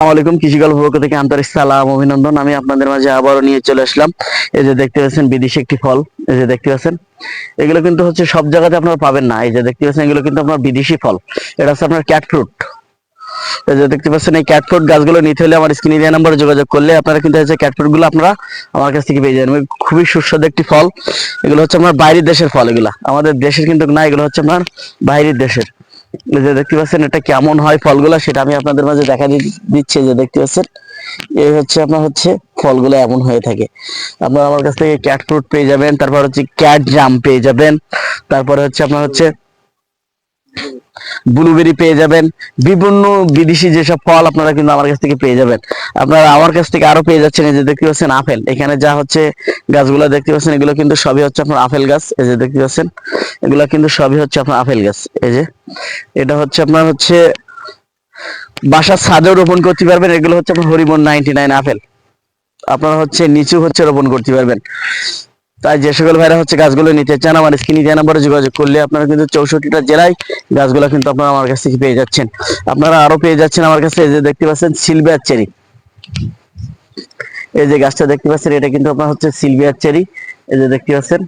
আসসালামু আলাইকুম কৃষি গল্প পক্ষ থেকে আন্তরিক সালাম, অভিনন্দন। আমি আপনাদের মাঝে আবারও নিয়ে চলে আসলাম। এই যে দেখতে পাচ্ছেন, বিদেশি একটি ফল। এই যে দেখতে পাচ্ছেন, এগুলো কিন্তু হচ্ছে সব জায়গাতে আপনারা পাবেন না। এই যে দেখতে পাচ্ছেন, এগুলো কিন্তু আপনার বিদেশি ফল। এটা হচ্ছে আপনার ক্যাট ফ্রুট এই যে দেখতে পাচ্ছেন, এই ক্যাট ফ্রুট গাছগুলো নিতে হলে আমার স্ক্রিনে দেওয়া নাম্বারে যোগাযোগ করলে আপনারা কিন্তু হচ্ছে ক্যাটগুলো আপনারা আমার কাছ থেকে পেয়ে যাবেন। খুবই সুস্বাদু একটি ফল। এগুলো হচ্ছে আপনার বাইরের দেশের ফল, এগুলা। আমাদের দেশের কিন্তু না, এগুলো হচ্ছে আপনার বাইরের দেশের। যে দেখতে পাচ্ছেন, এটা কেমন হয় ফলগুলা সেটা আমি আপনাদের মাঝে দেখা দিচ্ছি যে দেখতে পাচ্ছেন। এই হচ্ছে আপনার হচ্ছে ফলগুলো এমন হয়ে থাকে। আপনার আমার কাছ থেকে ক্যাট ফ্রুট পেয়ে যাবেন, তারপর হচ্ছে ক্যাট জাম পেয়ে যাবেন, তারপরে হচ্ছে আপনার হচ্ছে ব্লুবেরি পেয়ে যাবেন। বিভিন্ন বিদেশি যেসব ফল আপনারা কিন্তু আমার কাছ থেকে পেয়ে যাবেন। আপনারা আমার কাছ থেকে আরও পেয়ে যাচ্ছেন, এই যে দেখতে পাচ্ছেন আপেল। এখানে যা হচ্ছে, গাছগুলো দেখতে পাচ্ছেন, এগুলো কিন্তু সবই হচ্ছে আপনার আপেল গাছ। এই যে দেখতে পাচ্ছেন, এগুলো কিন্তু সবই হচ্ছে আপনার আপেল গাছ। এই যে, এটা হচ্ছে আপনার হচ্ছে, বাসার ছাদেও রোপণ করতে পারবেন, এগুলো হচ্ছে আপনার হরিমন নাইনটি নাইন আপেল। আপনারা হচ্ছে নিচু হচ্ছে রোপণ করতে পারবেন। তাই যে সকল ভাইরা হচ্ছে গাছগুলো নিতে চান, আমার স্ক্রিনে দেওয়া নাম্বারে যোগাযোগ করলে আপনারা কিন্তু চৌষট্টিটা জেলায় গাছগুলো কিন্তু আপনারা আমার কাছ থেকে পেয়ে যাচ্ছেন। আপনারা আরও পেয়ে যাচ্ছেন আমার কাছে যে দেখতে পাচ্ছেন সিলভিয়ার চেরি। এই যে গাছটা দেখতে পাচ্ছেন, এটা কিন্তু আপনার হচ্ছে সিলভিয়ার চেরি। এই যে দেখতে পাচ্ছেন,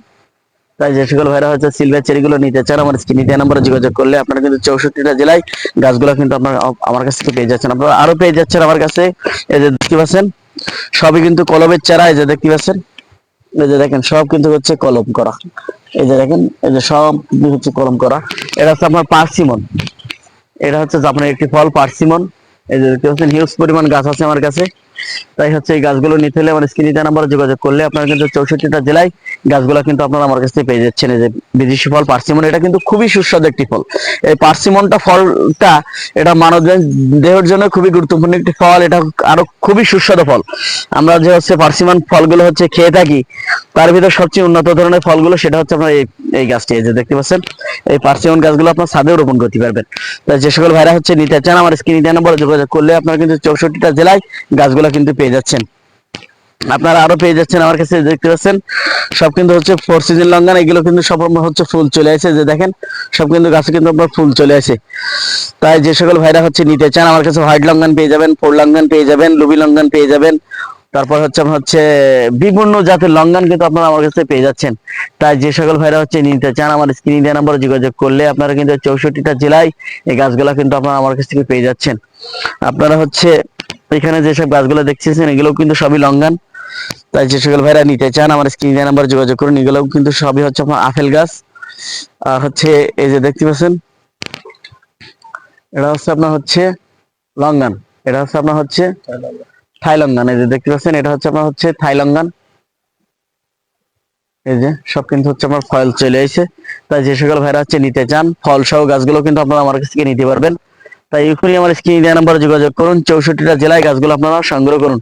তাই যে সকল ভাইরা হচ্ছে সিলভার চেরি গুলো নিতে চান, আমার স্ক্রিনে দেওয়া নাম্বারে যোগাযোগ করলে আপনারা কিন্তু চৌষট্টিটা জেলায় গাছগুলো কিন্তু আপনারা আমার কাছ থেকে পেয়ে যাচ্ছেন। আপনারা আরও পেয়ে যাচ্ছেন আমার কাছে, এই যে দেখতে পাচ্ছেন, সবই কিন্তু কলমের চারা, এই যে দেখতে পাচ্ছেন। এই যে দেখেন, সব কিন্তু হচ্ছে কলম করা। এই যে দেখেন, এই যে সব হচ্ছে কলম করা। এটা হচ্ছে আপনার পার্সিমন। এটা হচ্ছে আপনার একটি ফল পার্সিমন। এই যে দেখতে পাচ্ছেন হিউজ পরিমাণ গাছ আছে আমার কাছে। তাই হচ্ছে এই গাছগুলো নিতে হলে আমার স্ক্রিনে নাম্বারে যোগাযোগ করলে আপনারা কিন্তু চৌষট্টিটা জেলায় গাছগুলো কিন্তু আপনারা আমার কাছ থেকে পেয়ে যাচ্ছেন। এই যে বিদেশি ফল, পার্সিমন, এটা কিন্তু খুবই সুস্বাদু একটি ফল। এই পার্সিমনটা ফলটা এটা মানব দেহের জন্য খুবই গুরুত্বপূর্ণ একটি ফল, এটা আরও খুবই সুস্বাদু ফল। আমরা যে হচ্ছে পার্সিমন ফলগুলো হচ্ছে খেয়ে থাকি, তার ভিতরে সবচেয়ে উন্নত ধরনের ফলগুলো সেটা হচ্ছে আপনার এই এই গাছটি, এই যে দেখতে পাচ্ছেন, এই পার্সিমন গাছগুলো আপনার ছাদেও রোপণ করতে পারবেন। তাই যে সকল ভাইরা হচ্ছে নিতে চান, আমার স্ক্রিনে নম্বরে যোগাযোগ করলে আপনারা কিন্তু চৌষট্টিটা জেলায় গাছগুলো কিন্তু পেয়ে যাচ্ছেন। আপনারা আরও পেয়ে যাচ্ছেন আমার কাছে, দেখতে পাচ্ছেন? সব কিন্তু হচ্ছে ফোর সিজন লঙ্গান এগুলো কিন্তু সব হচ্ছে ফুল চলে আসে, যে দেখেন, সব কিন্তু গাছে কিন্তু আপনার ফুল চলে আসে। তাই যে সকল ভাইরা হচ্ছে নিতে চান, আমার কাছে হোয়াইট লঙ্গান পেয়ে যাবেন ফোর লঙ্গান পেয়ে যাবেন লুবি লঙ্গান পেয়ে যাবেন। তারপর হচ্ছে হচ্ছে বিভিন্ন জাতের লঙ্গান কিন্তু আপনারা আমার কাছে পেয়ে যাচ্ছেন। তাই যে সকল ভাইরা হচ্ছে নিতে চান, আমার স্ক্রিনে দেওয়া নাম্বারে যোগাযোগ করলে আপনারা কিন্তু চৌষট্টিটা জেলায় এই গাছগুলা কিন্তু আপনারা আমার কাছ থেকে পেয়ে যাচ্ছেন। আপনারা হচ্ছে এখানে যেসব গাছগুলো দেখতেছেন এগুলো কিন্তু সবই লঙ্গান। তাই যে সকল ভাইরা নিতে চান, আমার স্ক্রিনে নাম্বার যোগাযোগ করুন এগুলো কিন্তু সবই হচ্ছে আপনার আপেল গাছ। আর হচ্ছে এই যে দেখতে পাচ্ছেন, এটা হচ্ছে আপনার হচ্ছে লঙ্গান, এটা হচ্ছে আপনার হচ্ছে থাই লঙ্গান এই যে দেখতে পাচ্ছেন, এটা হচ্ছে আপনার হচ্ছে থাই লঙ্গান এই যে সব কিন্তু হচ্ছে আমার ফল চলে এসেছে। তাই যে সকল ভাইরা হচ্ছে নিতে চান ফল সহ গাছগুলো কিন্তু আপনারা আমার কাছ থেকে নিতে পারবেন। তাই এখনই আমার স্ক্রিনে দেওয়া নাম্বারে যোগাযোগ করুন, চৌষট্টিটা জেলায় গাছগুলো আপনারা সংগ্রহ করুন।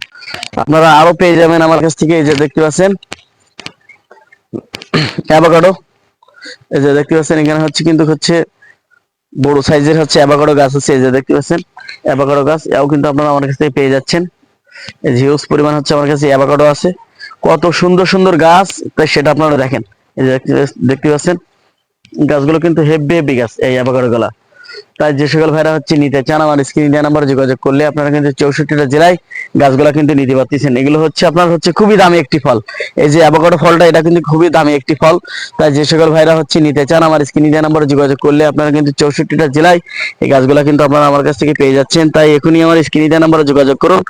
আপনারা আরও পেয়ে যাবেন আমার কাছ থেকে, এই যে দেখতে পাচ্ছেন। অ্যাভোকাডো, এই যে দেখতে পাচ্ছেন, এখানে হচ্ছে কিন্তু হচ্ছে বড় সাইজের হচ্ছে অ্যাভোকাডো গাছ আছে, এই যে দেখতে পাচ্ছেন, অ্যাভোকাডো গাছ, এও কিন্তু আপনারা আমার কাছ থেকে পেয়ে যাচ্ছেন। এই হিউজ পরিমাণ হচ্ছে আমার কাছে অ্যাভোকাডো আছে। কত সুন্দর সুন্দর গাছ, তাই সেটা আপনারা দেখেন। এই যে দেখতে- দেখতে পাচ্ছেন, গাছগুলো কিন্তু হেভি হেভি গাছ, এই অ্যাভোকাডো গুলা তাই যে সকল ভাইরা হচ্ছে নিতে চান, আমার স্ক্রিন দেওয়া নাম্বারে যোগাযোগ করলে আপনারা কিন্তু চৌষট্টিটা জেলায় গাছগুলা কিন্তু নিতে পারতেছেন। এগুলো হচ্ছে আপনার হচ্ছে খুবই দামি একটি ফল। এই যে অ্যাভোকাডো ফলটা, এটা কিন্তু খুবই দামি একটি ফল। তাই যে সকল ভাইরা হচ্ছে নিতে চান, আমার স্ক্রিন দেওয়া নাম্বারে যোগাযোগ করলে আপনারা কিন্তু চৌষট্টিটা জেলায় এই গাছগুলা কিন্তু আপনারা আমার কাছ থেকে পেয়ে যাচ্ছেন। তাই এখনই আমার স্ক্রিন দেওয়া নাম্বারে যোগাযোগ করুন।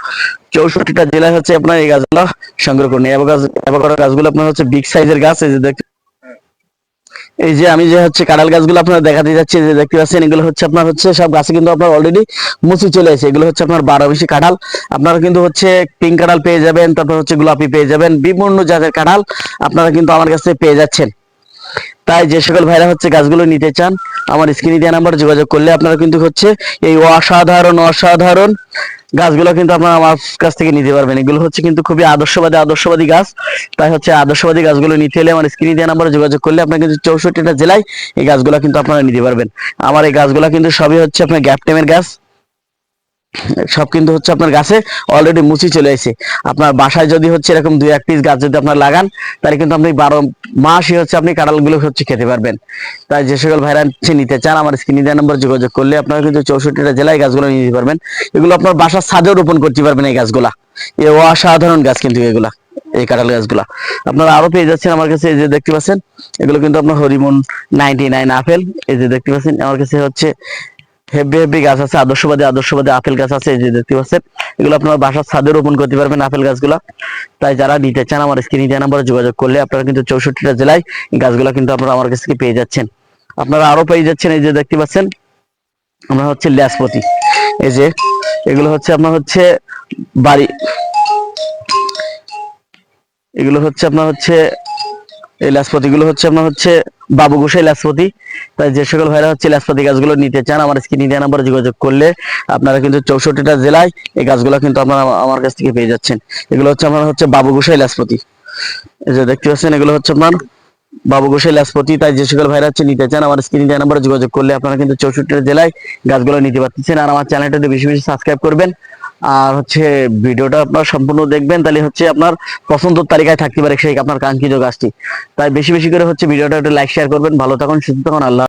চৌষট্টিটা জেলায় হচ্ছে আপনার এই গাছগুলো সংগ্রহ করুন। অ্যাভোকাডো গাছগুলো আপনার হচ্ছে বিগ সাইজের গাছ, এই যে দেখ এই যে আমি যে হচ্ছে কাঁঠাল গাছগুলো আপনার দেখাতে যাচ্ছি যে দেখতে পাচ্ছেন, এগুলো হচ্ছে আপনার হচ্ছে সব গাছে কিন্তু আপনার অলরেডি মুচি চলে এসেছে এগুলো হচ্ছে আপনার বারো বেশি কাঁঠাল। আপনারা কিন্তু হচ্ছে পিঙ্ক কাঁঠাল পেয়ে যাবেন, তারপর হচ্ছে গোলাপি পেয়ে যাবেন, বিভিন্ন জাতের কাঁঠাল আপনারা কিন্তু আমার কাছে পেয়ে যাচ্ছেন। তাই যে সকল ভাইরা হচ্ছে গাছগুলো নিতে চান, আমার স্ক্রিনে দেওয়া নাম্বার যোগাযোগ করলে আপনারা কিন্তু হচ্ছে এই অসাধারণ অসাধারণ গাছগুলো কিন্তু আপনারা আমার কাছ থেকে নিতে পারবেন। এগুলো হচ্ছে কিন্তু খুবই আদর্শবাদী আদর্শবাদী গাছ। তাই হচ্ছে আদর্শবাদী গাছগুলো নিতে হলে আমার স্ক্রিনে দেওয়া নাম্বারে যোগাযোগ করলে আপনার কিন্তু চৌষট্টিটা জেলায় এই গাছগুলো কিন্তু আপনারা নিতে পারবেন। আমার এই গাছগুলো কিন্তু সবই হচ্ছে আপনার গ্যাপ টেমের গাছ। সব কিন্তু হচ্ছে আপনার গাছে অলরেডি মুচি চলে এসেছে। আপনার বাসায় যদি হচ্ছে এরকম দুই এক পিস গাছ যদি আপনার লাগান, তাহলে কিন্তু আপনি বারো মাসই হচ্ছে আপনি কাঁঠালগুলো হচ্ছে খেতে পারবেন। তাই যে সকল ভাইরা নিতে চান, আমার স্ক্রিনে দেওয়া নম্বর যোগাযোগ করলে আপনারা কিন্তু চৌষট্টিটা জেলায় গাছগুলো নিয়ে যেতে পারবেন। এগুলো আপনার বাসার ছাদেও রোপণ করতে পারবেন এই গাছগুলা। এ অসাধারণ গাছ কিন্তু এগুলা, এই কাঁঠাল গাছগুলা। আপনারা আরও পেয়ে যাচ্ছেন আমার কাছে, এই যে দেখতে পাচ্ছেন, এগুলো কিন্তু আপনার হরিমন নাইনটি নাইন আপেল। এই যে দেখতে পাচ্ছেন, আমার কাছে হচ্ছে হেভি হেভি গাছ আছে, আদর্শবাদী আদর্শবাদী আপেল গাছ আছে, এই যে দেখতে পাচ্ছেন। এগুলো আপনার বাসার ছাদে রোপণ করতে পারবেন আপেল গাছগুলা। তাই যারা নিতে চান আমার স্ক্রিনে দেওয়া নাম্বারে যোগাযোগ করলে আপনারা কিন্তু চৌষট্টিটা জেলায় গাছগুলো কিন্তু আপনারা আমার কাছ থেকে পেয়ে যাচ্ছেন। আপনারা আরও পেয়ে যাচ্ছেন এই যে দেখতে পাচ্ছেন, আমরা হচ্ছে ল্যাসপতি। এই যে, এগুলো হচ্ছে আপনার হচ্ছে বাড়ি, এগুলো হচ্ছে আপনার হচ্ছে এই লাসপতি গুলো হচ্ছে আপনার হচ্ছে বাবু গোসাই লাসপতি তাই যে সকল ভাইরা হচ্ছে লাসপতি গাছগুলো নিতে চান, আমার স্ক্রিনে দেওয়া নাম্বারে যোগাযোগ করলে আপনারা কিন্তু চৌষট্টিটা জেলায় এই গাছগুলো কিন্তু আপনারা আমার কাছ থেকে পেয়ে যাচ্ছেন। এগুলো হচ্ছে আপনার হচ্ছে বাবু গোসাই লাসপতি এই যে দেখতে পাচ্ছেন, এগুলো হচ্ছে আপনার বাবু গোসাই লাসপতি তাই যে সকল ভাইরা হচ্ছে নিতে চান, আমার স্ক্রিনে দেওয়া নাম্বারে যোগাযোগ করলে আপনারা কিন্তু চৌষট্টিটা জেলায় গাছগুলো নিতে পারতেছেন। আর আমার চ্যানেলটা বেশি বেশি সাবস্ক্রাইব করবেন। আর হচ্ছে ভিডিওটা আপনার সম্পূর্ণ দেখবেন, তাহলে হচ্ছে আপনার পছন্দের তালিকায় থাকতে পারে সেই আপনার কাঙ্ক্ষিত গাছটি তাই বেশি বেশি করে হচ্ছে ভিডিওটা একটু লাইক শেয়ার করবেন। ভালো থাকুন, সুস্থ থাকুন, আল্লাহ